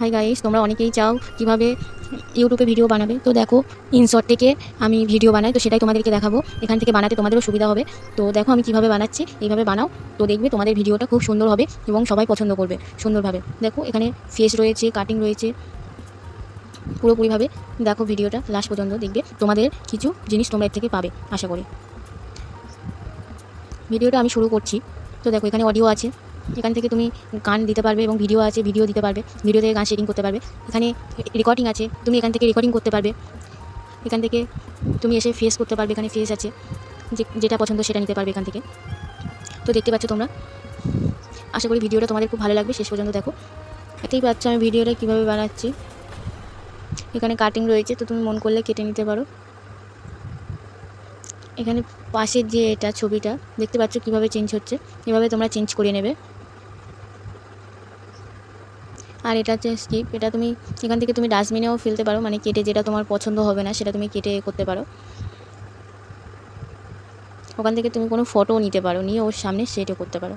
Hi guys তোমরা অনেকেই চাও কীভাবে ইউটিউবে ভিডিও বানাবে। তো দেখো ইনশর্ট থেকে আমি ভিডিও বানাই, তো সেটাই তোমাদেরকে দেখাবো। এখান থেকে বানাতে তোমাদেরও সুবিধা হবে। তো দেখো আমি কীভাবে বানাচ্ছি, এইভাবে বানাও। তো দেখবে তোমাদের ভিডিওটা খুব সুন্দর হবে এবং সবাই পছন্দ করবে সুন্দরভাবে। দেখো, এখানে ফেস রয়েছে কাটিং রয়েছে, পুরোপুরিভাবে। দেখো ভিডিওটা লাস্ট পর্যন্ত দেখবে। তোমাদের কিছু জিনিস তোমরা এর থেকে পাবে, আশা করি। ভিডিওটা আমি শুরু করছি। তো দেখো, এখানে অডিও আছে। এখান থেকে তুমি গান দিতে পারবে এবং ভিডিও আছে ভিডিও দিতে পারবে ভিডিও থেকে গান সেটিং করতে পারবে। এখানে রেকর্ডিং আছে, তুমি এখান থেকে রেকর্ডিং করতে পারবে। এখান থেকে তুমি এসে ফেস করতে পারবে, এখানে ফেস আছে, যে, যেটা পছন্দ সেটা নিতে পারবে এখান থেকে। তো দেখতে পাচ্ছ তোমরা। আশা করি ভিডিওটা তোমাদের খুব ভালো লাগবে। শেষ পর্যন্ত দেখো। এতেই পাচ্ছ আমি ভিডিওটা কীভাবে বানাচ্ছি। এখানে কাটিং রয়েছে, তো তুমি মন করলে কেটে নিতে পারো। এখানে পাশের যে এটা ছবিটা, দেখতে পাচ্ছ কীভাবে চেঞ্জ হচ্ছে? এভাবে তোমরা চেঞ্জ করে নেবে। আর এটা হচ্ছে স্কিপ এটা তুমি, এখান থেকে তুমি ডাস্টবিনেও ফেলতে পারো মানে কেটে যেটা তোমার পছন্দ হবে না, সেটা তুমি কেটে করতে পারো। ওখান থেকে তুমি কোনো ফটোও নিতে পারো, নিয়ে ওর সামনে সেটও করতে পারো।